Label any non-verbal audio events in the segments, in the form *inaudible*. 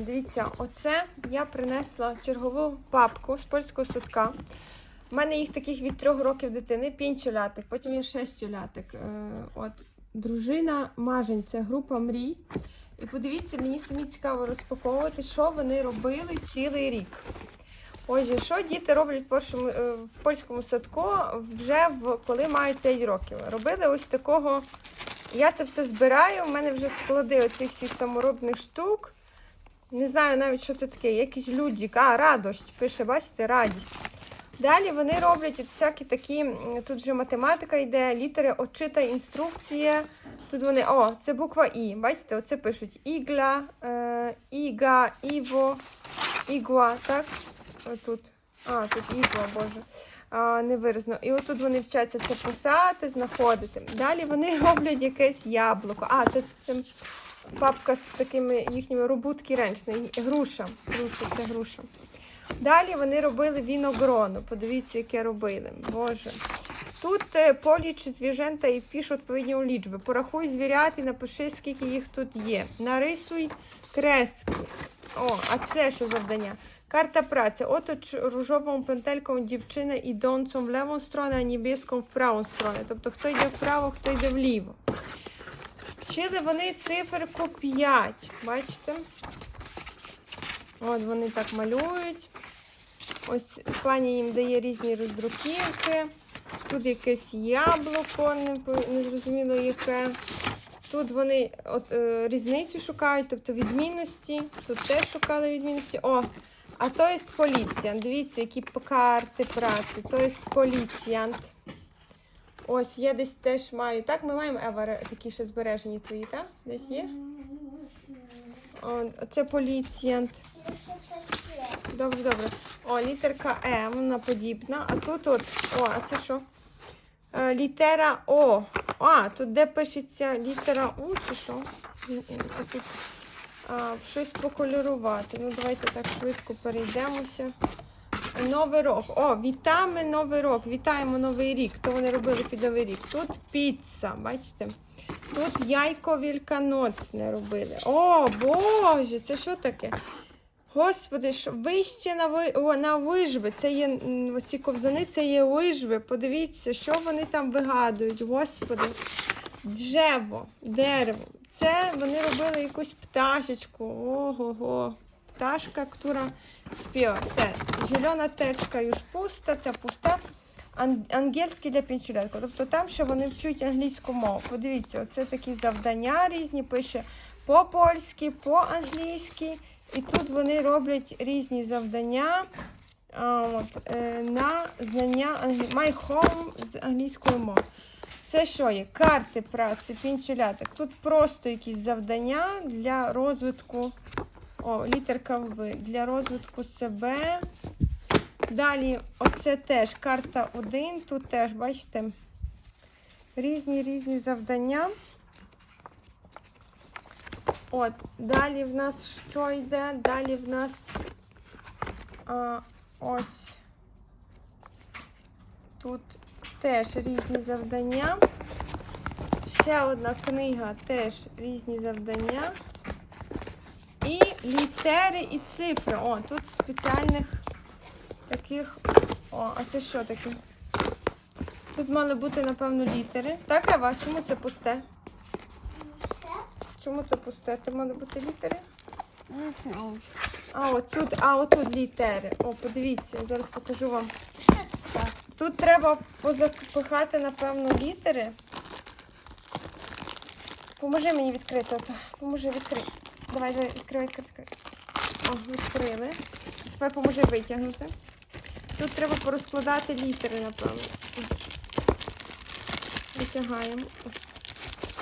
Дивіться, оце я принесла чергову папку з польського садка. У мене їх таких від трьох років дитини, пінчолятик, потім є шестюлятик. Е, От, дружина Мажень, це група мрій. І подивіться, мені самі цікаво розпаковувати, що вони робили цілий рік. Отже, що діти роблять в, е, в польському садку вже в, коли мають 5 років. Робили ось такого. Я це все збираю. У мене вже склади оцих всіх саморобних штук. Не знаю навіть, що це таке. Якийсь людік. А, радощ. Пише, бачите, радість. Далі вони роблять всякі такі, тут вже математика йде, літери, очитай інструкція. Тут вони, о, це буква І. Бачите, оце пишуть ігла, е, іга, іво, ігла, так? Отут. А, тут ігла, боже. А, невиразно. І отут вони вчаться це писати, знаходити. Далі вони *laughs* роблять якесь яблуко. А, це, це папка з такими їхніми робутки ренчна. Груша. Груша, це груша. Далі вони робили віногрону. Подивіться, яке робили. Боже. Тут е, поліч звіжента і впіш відповідні лічби. Порахуй звірят і напиши, скільки їх тут є. Нарисуй крески. О, а це що завдання? Карта праці. Оточ рожовим пентельком дівчина ідонцом в леву сторону, а небеском в праву сторону. Тобто хто йде вправо, хто йде вліво. Вчили вони циферку 5. Бачите? От вони так малюють. Ось пані їм дає різні роздруківки. Тут якесь яблуко, не, по- не зрозуміло яке. Тут вони от, е, різницю шукають, тобто відмінності. Тут теж шукали відмінності. О, а то є поліціянт. Дивіться, які карти праці. То є поліціянт. Ось, я десь теж маю. Так, ми маємо Ева такі ще збережені твої, так? Десь є? О, це поліціянт. Добре, добре. О, літерка Е, вона подібна. А тут от, о, а це що? Е, літера О. А, тут де пишеться літера У чи що? М, м, щось покольорувати. Ну, давайте так швидко перейдемося. Новий рок. О, вітаємо Новий рок. Вітаємо Новий рік. То вони робили під Новий рік. Тут піца, бачите? Тут яйко вільканоцне робили. О, Боже, це що таке? Господи, вище на, ви... О, на вижви. Це є оці ковзани, це є вижви. Подивіться, що вони там вигадують. Господи. Дерево, дерево. Це вони робили якусь пташечку. Ого-го. Пташка, яка співа. Все. Зелена течка юж пуста, ця пуста. Ан- Ангельський для пенсіонерів. Тобто там ще вони вчуть англійську мову. Подивіться, оце такі завдання різні. Пише по-польськи, по-англійськи. І тут вони роблять різні завдання от, е, на знання англі... My home з англійської мови. Це що є? Карти праці, пінчуляток. Тут просто якісь завдання для розвитку. О, літерка В. Для розвитку себе. Далі, оце теж карта 1. Тут теж, бачите, різні різні завдання. От, далі в нас що йде? Далі в нас а, ось тут теж різні завдання. Ще одна книга, теж різні завдання. І літери і цифри. О, тут спеціальних таких. О, а це що таке? Тут мали бути, напевно, літери. Так, Ева, чому це пусте? Чому це пусте? Тут мали бути літери? Не знаю. А, отут, а отут літери. О, подивіться, я зараз покажу вам. Тут треба позапихати, напевно, літери. Поможи мені відкрити. Ото. Поможи відкрити. Давай, давай, відкривай, відкривай. О, відкрили. Тепер поможи витягнути. Тут треба порозкладати літери, напевно. Витягаємо.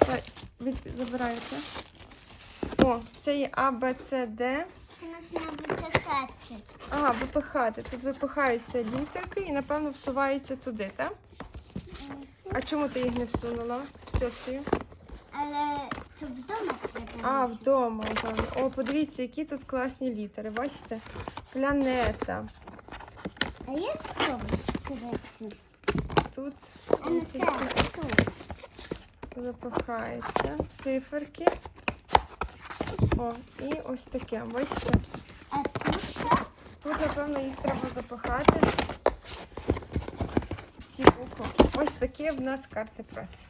Давай, від... забираю це. О, це є А, Б, С, Д. Нас не буде. Ага, випихати. Тут випихаються літерки і, напевно, всуваються туди, так? А чому ти їх не всунула з цьосою? Але це вдома треба. А, вдома, напевно. О, подивіться, які тут класні літери. Бачите? Планета. А як вдома? Тут А це, запихається. Циферки. О, і ось таке. Бачите? А тут що? Тут, напевно, їх треба запихати. Всі букви. Ось такі в нас карти праці.